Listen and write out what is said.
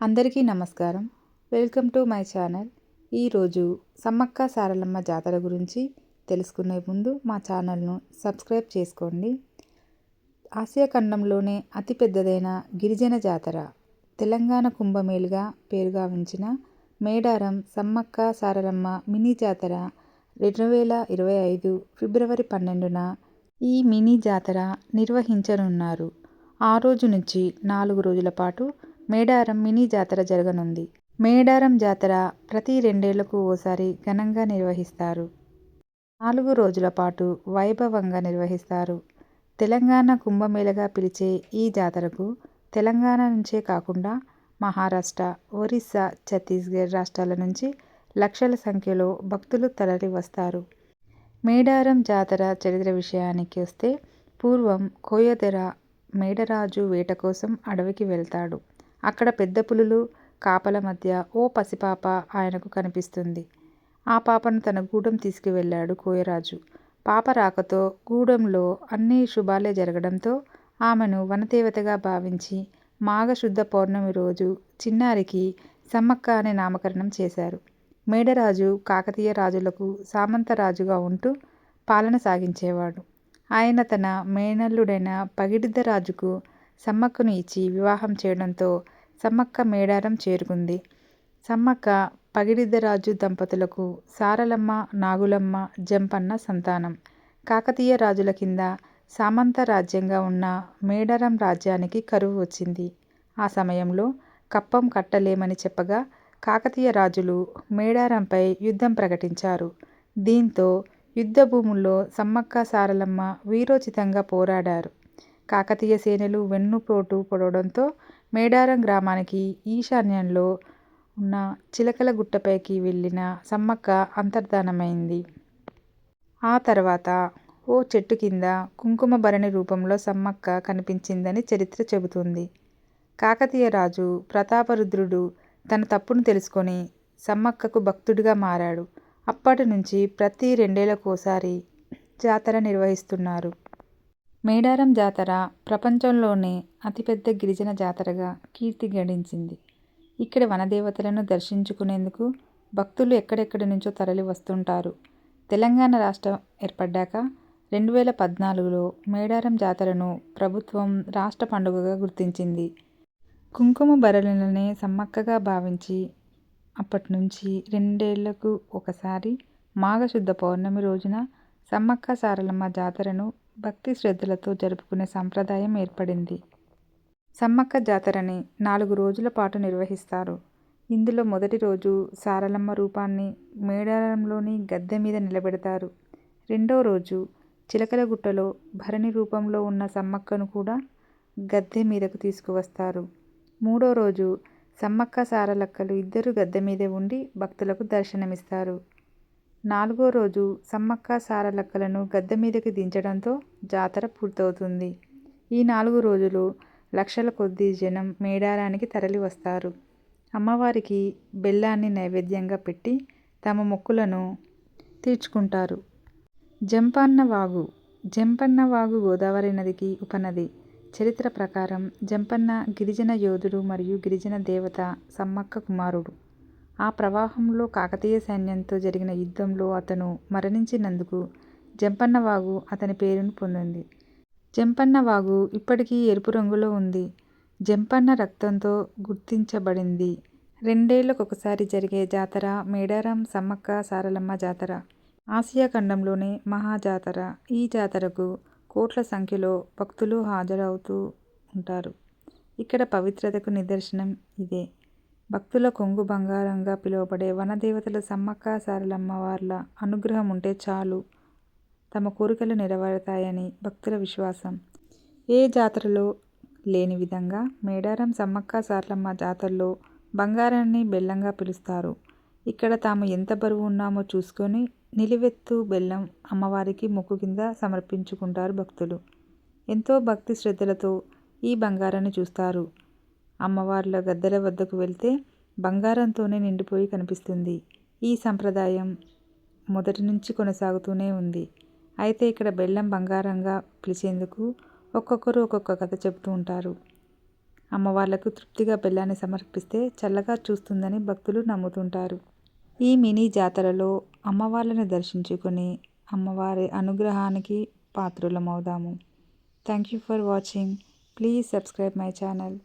అందరికీ నమస్కారం. Welcome to my channel. ఈరోజు సమ్మక్క సారలమ్మ జాతర గురించి తెలుసుకునే ముందు మా ఛానల్ను సబ్స్క్రైబ్ చేసుకోండి. ఆసియా ఖండంలోనే అతిపెద్దదైన గిరిజన జాతర తెలంగాణ కుంభమేలుగా పేరుగావించిన మేడారం సమ్మక్క సారలమ్మ మినీ జాతర రెండు వేల ఇరవై ఐదు ఫిబ్రవరి పన్నెండున ఈ మినీ జాతర నిర్వహించనున్నారు. ఆ రోజు నుంచి నాలుగు రోజుల పాటు మేడారం మినీ జాతర జరగనుంది. మేడారం జాతర ప్రతి రెండేళ్ళకు ఓసారి ఘనంగా నిర్వహిస్తారు. నాలుగు రోజుల పాటు వైభవంగా నిర్వహిస్తారు. తెలంగాణ కుంభమేళగా పిలిచే ఈ జాతరకు తెలంగాణ నుంచే కాకుండా మహారాష్ట్ర ఒరిస్సా ఛత్తీస్గఢ్ రాష్ట్రాల నుంచి లక్షల సంఖ్యలో భక్తులు తరలి వస్తారు. మేడారం జాతర చరిత్ర విషయానికి వస్తే పూర్వం కోయదెర మేడరాజు వేట కోసం అడవికి వెళ్తాడు. అక్కడ పెద్ద పులులు కాపల మధ్య ఓ పసిపాప ఆయనకు కనిపిస్తుంది. ఆ పాపను తన గూడెం తీసుకువెళ్ళాడు కోయరాజు. పాప రాకతో గూడెంలో అన్ని శుభాలే జరగడంతో ఆమెను వనదేవతగా భావించి మాఘశుద్ధ పౌర్ణమి రోజు చిన్నారికి సమ్మక్క అనే నామకరణం చేశారు. మేడరాజు కాకతీయ రాజులకు సామంతరాజుగా ఉంటూ పాలన సాగించేవాడు. ఆయన తన మేనల్లుడైన పగిడిద్ద రాజుకు సమ్మక్కను ఇచ్చి వివాహం చేయడంతో సమ్మక్క మేడారం చేరుకుంది. సమ్మక్క పగిడిద్దరాజు దంపతులకు సారలమ్మ నాగులమ్మ జంపన్న సంతానం. కాకతీయ రాజుల కింద సామంత రాజ్యంగా ఉన్న మేడారం రాజ్యానికి కరువు వచ్చింది. ఆ సమయంలో కప్పం కట్టలేమని చెప్పగా కాకతీయ రాజులు మేడారంపై యుద్ధం ప్రకటించారు. దీంతో యుద్ధ భూముల్లో సమ్మక్క సారలమ్మ వీరోచితంగా పోరాడారు. కాకతీయ సేనలు వెన్నుపోటు పొడవడంతో మేడారం గ్రామానికి ఈశాన్యంలో ఉన్న చిలకల గుట్టపైకి వెళ్ళిన సమ్మక్క అంతర్ధానమైంది. ఆ తర్వాత ఓ చెట్టు కింద కుంకుమ భరణి రూపంలో సమ్మక్క కనిపించిందని చరిత్ర చెబుతుంది. కాకతీయ రాజు ప్రతాపరుద్రుడు తన తప్పును తెలుసుకొని సమ్మక్కకు భక్తుడిగా మారాడు. అప్పటి నుంచి ప్రతి రెండేళ్ళకోసారి జాతర నిర్వహిస్తున్నారు. మేడారం జాతర ప్రపంచంలోనే అతిపెద్ద గిరిజన జాతరగా కీర్తి గడించింది. ఇక్కడ వనదేవతలను దర్శించుకునేందుకు భక్తులు ఎక్కడెక్కడి నుంచో తరలి వస్తుంటారు. తెలంగాణ రాష్ట్రం ఏర్పడ్డాక రెండు వేల పద్నాలుగులో మేడారం జాతరను ప్రభుత్వం రాష్ట్ర పండుగగా గుర్తించింది. కుంకుమ బరలనే సమ్మక్కగా భావించి అప్పటి నుంచి రెండేళ్ళకు ఒకసారి మాఘశుద్ధ పౌర్ణమి రోజున సమ్మక్క సారలమ్మ జాతరను భక్తి శ్రద్ధలతో జరుపుకునే సంప్రదాయం ఏర్పడింది. సమ్మక్క జాతరని నాలుగు రోజుల పాటు నిర్వహిస్తారు. ఇందులో మొదటి రోజు సారలమ్మ రూపాన్ని మేడారంలోని గద్దె మీద నిలబెడతారు. రెండో రోజు చిలకలగుట్టలో భరణి రూపంలో ఉన్న సమ్మక్కను కూడా గద్దె మీదకు తీసుకువస్తారు. మూడో రోజు సమ్మక్క సారలక్కలు ఇద్దరు గద్దె మీదే ఉండి భక్తులకు దర్శనమిస్తారు. నాలుగో రోజు సమ్మక్క సారలక్కలను గద్దె మీదకి దించడంతో జాతర పూర్తవుతుంది. ఈ నాలుగు రోజులు లక్షల కొద్దీ జనం మేడారానికి తరలి వస్తారు. అమ్మవారికి బెల్లాన్ని నైవేద్యంగా పెట్టి తమ మొక్కులను తీర్చుకుంటారు. జంపన్న వాగు. జంపన్న వాగు గోదావరి నదికి ఉపనది. చరిత్ర ప్రకారం జంపన్న గిరిజన యోధుడు మరియు గిరిజన దేవత సమ్మక్క కుమారుడు. ఆ ప్రవాహంలో కాకతీయ సైన్యంతో జరిగిన యుద్ధంలో అతను మరణించినందుకు జంపన్నవాగు అతని పేరును పొందింది. జంపన్నవాగు ఇప్పటికీ ఎరుపు రంగులో ఉంది. జంపన్న రక్తంతో గుర్తించబడింది. రెండేళ్ళకొకసారి జరిగే జాతర మేడారం సమ్మక్క సారలమ్మ జాతర. ఆసియా ఖండంలోనే మహా జాతర. ఈ జాతరకు కోట్ల సంఖ్యలో భక్తులు హాజరవుతూ ఉంటారు. ఇక్కడ పవిత్రతకు నిదర్శనం ఇదే. భక్తుల కొంగు బంగారంగా పిలువబడే వనదేవతల సమ్మక్క సారలమ్మ వార్ల అనుగ్రహం ఉంటే చాలు. తమ కోరికలు నెరవేరుతాయని భక్తుల విశ్వాసం. ఏ జాతరలో లేని విధంగా మేడారం సమ్మక్క సారలమ్మ జాతరలో బంగారాన్ని బెల్లంగా పిలుస్తారు. ఇక్కడ తాము ఎంత బరువు ఉన్నామో చూసుకొని నిలువెత్తు బెల్లం అమ్మవారికి మొక్కు కింద సమర్పించుకుంటారు భక్తులు. ఎంతో భక్తి శ్రద్ధలతో ఈ బంగారాన్ని చూస్తారు. అమ్మవార్ల గద్దెల వద్దకు వెళ్తే బంగారంతోనే నిండిపోయి కనిపిస్తుంది. ఈ సంప్రదాయం మొదటి నుంచి కొనసాగుతూనే ఉంది. అయితే ఇక్కడ బెల్లం బంగారంగా పిలిచేందుకు ఒక్కొక్కరు ఒక్కొక్క కథ చెబుతూ ఉంటారు. అమ్మవార్లకు తృప్తిగా బెల్లాన్ని సమర్పిస్తే చల్లగా చూస్తుందని భక్తులు నమ్ముతుంటారు. ఈ మినీ జాతరలో అమ్మవార్లను దర్శించుకొని అమ్మవారి అనుగ్రహానికి పాత్రులమవుదాము. Thank you for watching. Please subscribe my channel.